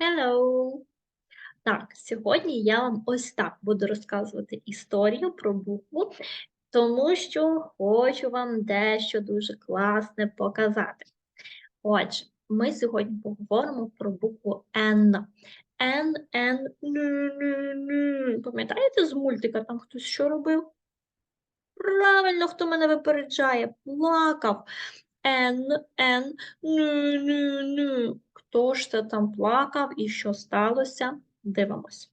Hello! Так, сьогодні я вам ось так буду розказувати історію про букву, тому що хочу вам дещо дуже класне показати. Отже, ми сьогодні поговоримо про букву Н. Н, Н, Н. Пам'ятаєте з мультика там хтось що робив? Правильно, хто мене випереджає, плакав. Н, Н, Н, Н, Н. Хто ж це там плакав і що сталося? Дивимось.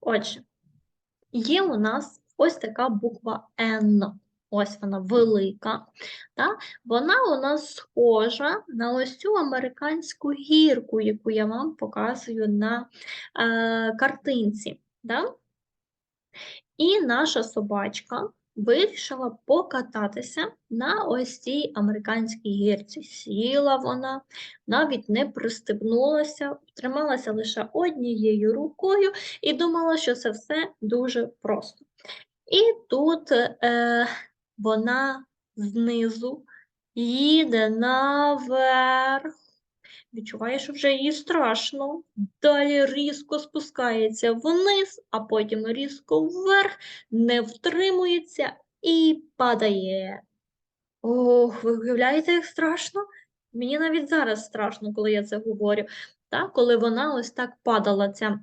Отже, є у нас ось така буква Н. Ось вона велика. Та? Вона у нас схожа на ось цю американську гірку, яку я вам показую на е, картинці. Да? І наша собачка вирішила покататися на ось цій американській гірці. Сіла вона, навіть не пристебнулася, трималася лише однією рукою і думала, що це все дуже просто. І тут е, вона знизу їде наверх. Відчуває, що вже їй страшно. Далі різко спускається вниз, а потім різко вверх, не втримується і падає. Ох, ви уявляєте, як страшно? Мені навіть зараз страшно, коли я це говорю. Та? коли вона ось так падала, ця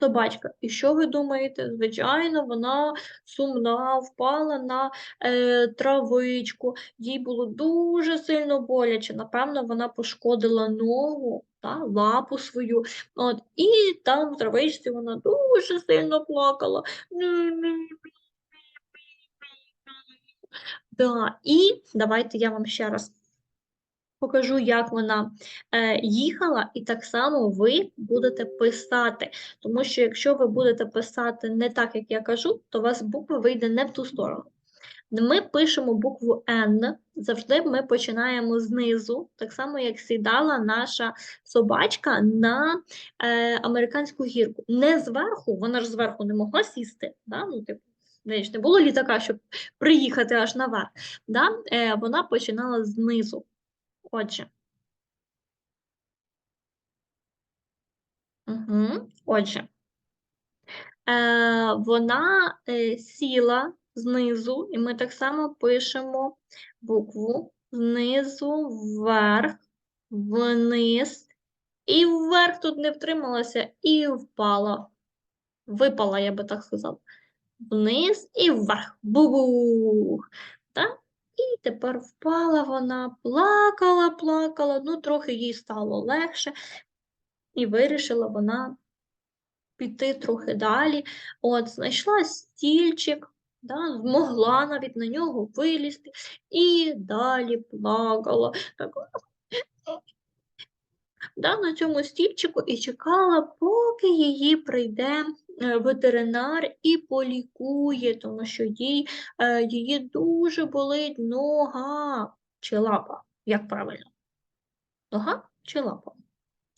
собачка. І що ви думаєте? Звичайно, вона сумна, впала на е, травичку, їй було дуже сильно боляче. Напевно, вона пошкодила ногу, та, лапу свою. От, І там в травичці вона дуже сильно плакала. Да, І давайте я вам ще раз покажу, як вона е, їхала, і так само ви будете писати. Тому що якщо ви будете писати не так, як я кажу, то у вас буква вийде не в ту сторону. Ми пишемо букву Н, завжди ми починаємо знизу, так само, як сідала наша собачка на е, американську гірку. Не зверху, вона ж зверху не могла сісти. Да? Ну, типу, не було літака, щоб приїхати аж наверх. Да? Е, Вона починала знизу. Отже. Угу. Отже, е, вона е, сіла знизу, і ми так само пишемо букву знизу вверх, вниз, і вверх тут не втрималася і впала. Випала, я би так сказала. Вниз і вверх. Бу-бух. Так? І тепер впала вона, плакала, плакала, ну трохи їй стало легше, і вирішила вона піти трохи далі. От, знайшла стільчик, да, змогла навіть на нього вилізти і далі плакала. Так, да, на цьому стільчику і чекала, поки її прийде Е, ветеринар і полікує, тому що їй, е, її дуже болить нога чи лапа. Як правильно? Нога чи лапа?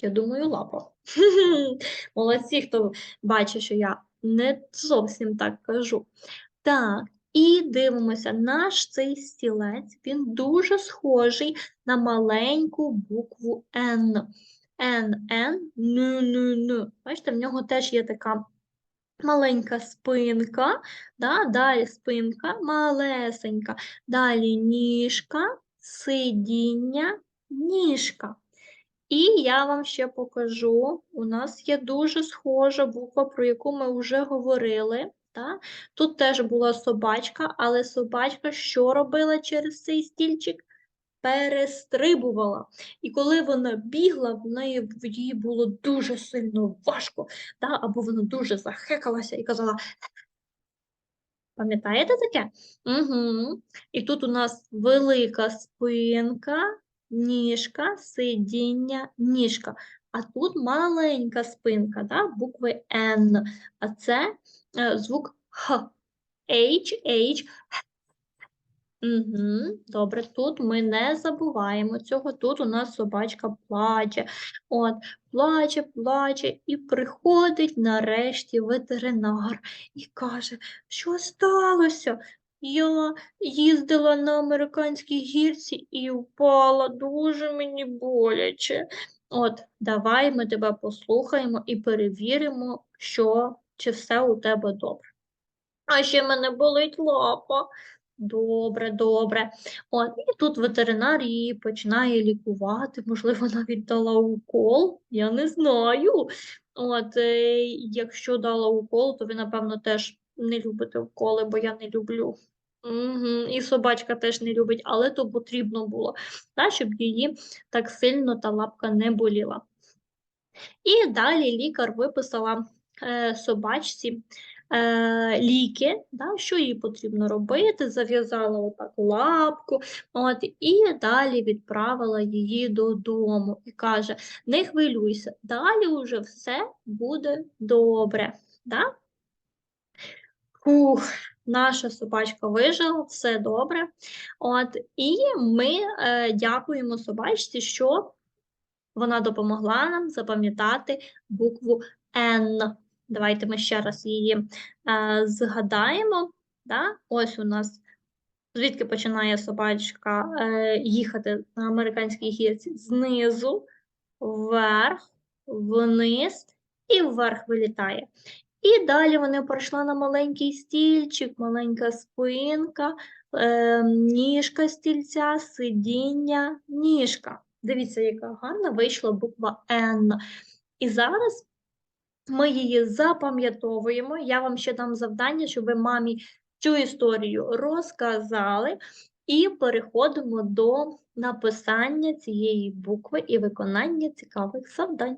Я думаю, лапа. Молодці, хто бачить, що я не зовсім так кажу. Так, і дивимося, наш цей стілець, він дуже схожий на маленьку букву Н. Н, Н, Н, Н, Н. Бачите, в нього теж є така маленька спинка, да, далі спинка малесенька, далі ніжка, сидіння, ніжка. І я вам ще покажу: у нас є дуже схожа буква, про яку ми вже говорили. Да? Тут теж була собачка, але собачка що робила через цей стільчик? перестрибувала. І коли вона бігла, в неї в їй було дуже сильно важко, да? або вона дуже захекалася і казала. Пам'ятаєте таке? Угу. І тут у нас велика спинка, ніжка, сидіння, ніжка. А тут маленька спинка, да? букви Н. А це е, звук Х. H, H, Угу, Добре, тут ми не забуваємо цього. Тут у нас собачка плаче. От, плаче, плаче, і приходить нарешті ветеринар і каже, що сталося? Я їздила на американській гірці і впала, дуже мені боляче. От, давай ми тебе послухаємо і перевіримо, що чи все у тебе добре. А ще мене болить лапа. Добре, добре. От, і тут ветеринар її починає лікувати, можливо, навіть дала укол, я не знаю. От, е, якщо дала укол, то ви, напевно, теж не любите уколи, бо я не люблю. Угу. І собачка теж не любить, але то потрібно було, та, щоб її так сильно та лапка не боліла. І далі лікар виписала е, собачці е, ліки, да, що їй потрібно робити, зав'язала отак лапку, от, і далі відправила її додому і каже: не хвилюйся, далі вже все буде добре. Да? Фух, наша собачка вижила, все добре. От, і ми е, дякуємо собачці, що вона допомогла нам запам'ятати букву Н. Давайте ми ще раз її е, згадаємо. Да? Ось у нас звідки починає собачка е, їхати на американській гірці? Знизу, вверх, вниз і вверх вилітає. І далі вони пройшла на маленький стільчик, маленька спинка, е, ніжка стільця, сидіння, ніжка. Дивіться, яка гарна вийшла буква Н. І зараз ми її запам'ятовуємо. Я вам ще дам завдання, щоб ви мамі цю історію розказали, і переходимо до написання цієї букви і виконання цікавих завдань.